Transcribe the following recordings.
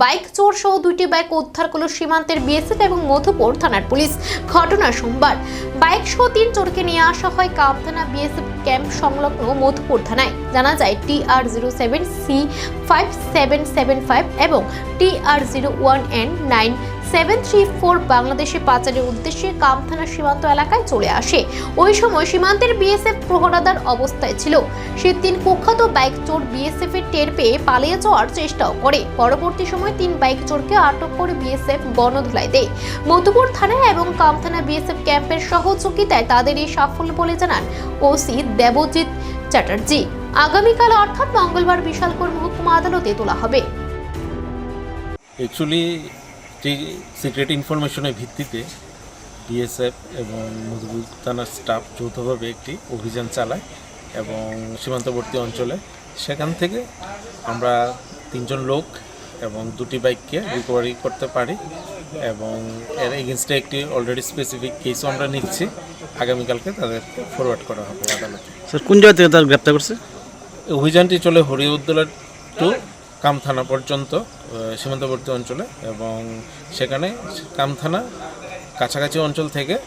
Bike চোর সহ দুইটি বাইক উদ্ধার করল সীমান্তের বিএসএফ এবং মধুপুর থানার পুলিশ। ঘটনা সোমবার। বাইক সহ তিন চোরকে নিয়ে আসা হয় কাপ থানা বিএসএফ ক্যাম্প সংলগ্ন মধুপুর থানায়। জানা যায়, T R zero seven C five seven seven five এবং T R zero one N nine seven three four বাংলাদেশে পাচারের উদ্দেশ্যে কামথানা সীমান্ত এলাকায় চলে আসে। ওই সময় সীমান্তের বিএসএফ প্রহরাদার অবস্থায় ছিল। সে তিন কুখ্যাত বাইক চোর বিএসএফ এর টের পেয়ে পালিয়ে যাওয়ার চেষ্টাও করে। পরবর্তী সময় তিন বাইক চোরকে আটক করে বিএসএফ গণধুলাই দেয়। মধুপুর থানায় এবং কামথানা বিএসএফ ক্যাম্পের সহযোগিতায় তাদের এই সাফল্য বলে জানান ওসি দেবজিৎ চ্যাটার্জি। আগামীকাল অর্থাৎ মঙ্গলবার বিশালপুর মহকুমা আদালতে তোলা হবে। অ্যাকচুয়ালি যে সিক্রেট ইনফরমেশনের ভিত্তিতে বিএসএফ এবং মধুপুর থানার স্টাফ যৌথভাবে একটি অভিযান চালায় এবং সীমান্তবর্তী অঞ্চলে। সেখান থেকে আমরা তিনজন লোক এবং দুটি বাইককে রিকভারি করতে পারি এবং এর এগেনস্টে একটি অলরেডি স্পেসিফিক কেসও আমরা নিচ্ছি। আগামীকালকে তাদেরকে ফরওয়ার্ড করা হবে আদালতে। স্যার কোন জায়গা থেকে তার গ্রেপ্তার করছে? অভিযানটি চলে হরিউদ্দোলা টু কাম থানা পর্যন্ত সীমান্তবর্তী অঞ্চলে এবং সেখানে কাম থানা কাছাকাছি অঞ্চল থেকে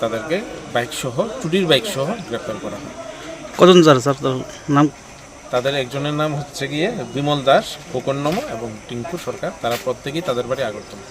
তাদেরকে বাইক সহ চুরির বাইক সহ গ্রেপ্তার করা হয়। কজন যার? স্যার তার নাম? তাদের একজনের নাম হচ্ছে গিয়ে বিমল দাস খোকন এবং টিঙ্কু সরকার। তারা প্রত্যেকেই তাদের বাড়ি আগরতলা।